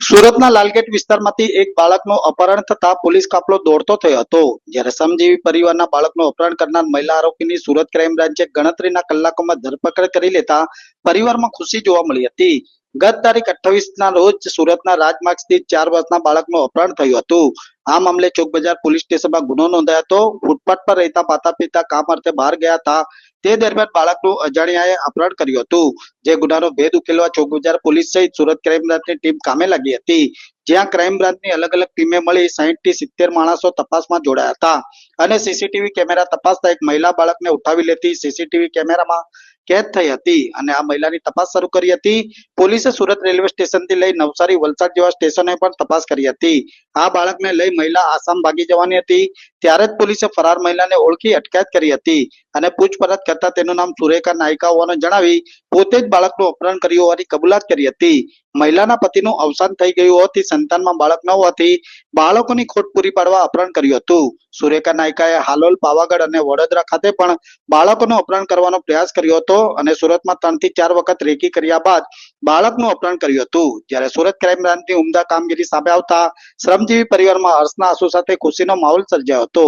સુરતના લાલગેટ વિસ્તારમાંથી એક બાળકનું અપહરણ થતા પોલીસ કાફલો દોડતો થયો હતો. જ્યારે સમજીવી પરિવારના બાળકનું અપહરણ કરનાર મહિલા આરોપીની સુરત ક્રાઇમ બ્રાન્ચે ગણતરીના કલાકોમાં ધરપકડ કરી લેતા પરિવારમાં ખુશી જોવા મળી હતી. ગત તારીખ અઠ્ઠાવીસ ના રોજ સુરતના રાજમાર્ગ સ્થિત ચાર વર્ષના બાળકનું અપહરણ થયું હતું. આ મામલે ચોક બજાર પોલીસ સ્ટેશનમાં ગુનો નોંધાયો હતો. ફૂટપાથ પર રહેતા માતા પિતા કામ અર્થે બહાર ગયા હતા. તે દરમિયાન બાળકનું અજાણ્યાએ અપહરણ કર્યું હતું. જે ગુનાનો ભેદ ઉકેલવા ચોક બજાર પોલીસ સહિત સુરત ક્રાઇમ બ્રાન્ચની ટીમ કામે લાગી હતી. જ્યાં ક્રાઇમ બ્રાન્ચની અલગ અલગ ટીમે મળી સાહીઠથી સિત્તેર માણસો તપાસમાં જોડાયા હતા. અને સીસીટીવી કેમેરા તપાસતા એક મહિલા બાળકને ઉઠાવી લેતી સીસીટીવી કેમેરામાં કેદ થઈ હતી અને આ મહિલાની તપાસ શરૂ કરી હતી. પોલીસે સુરત રેલવે સ્ટેશનથી લઈ નવસારી વલસાડ જેવા સ્ટેશને પણ તપાસ કરી હતી. આ બાળકને લઈ મહિલા આસામ ભાગી જવાની હતી. ત્યારે જ પોલીસે ફરાર મહિલાને ઓળખી અટકાયત કરી હતી અને પૂછપરછ કરતા તેનું નામ સુરેખા નાયકા હોવાનું જણાવી પોતે જ બાળકનું અપહરણ કર્યું હોવાની કબૂલાત કરી હતી. મહિલાના પતિનું અવસાન થઈ ગયું હોવાથી સંતાનમાં બાળક ન હોવાથી બાળકોની ખોટ પૂરી પાડવા અપહરણ કર્યું હતું. સુરેખા નાયકાએ હાલોલ, પાવાગઢ અને વડોદરા ખાતે પણ બાળકોનું અપહરણ કરવાનો પ્રયાસ કર્યો હતો અને સુરતમાં ત્રણથી ચાર વખત રેકી કર્યા બાદ બાળકનું અપહરણ કર્યું હતું. જ્યારે સુરત ક્રાઇમ બ્રાન્ચની ઉમદા કામગીરી સામે આવતા શ્રમજીવી પરિવારમાં હર્ષના આંસુ સાથે ખુશીનો માહોલ સર્જાયો હતો.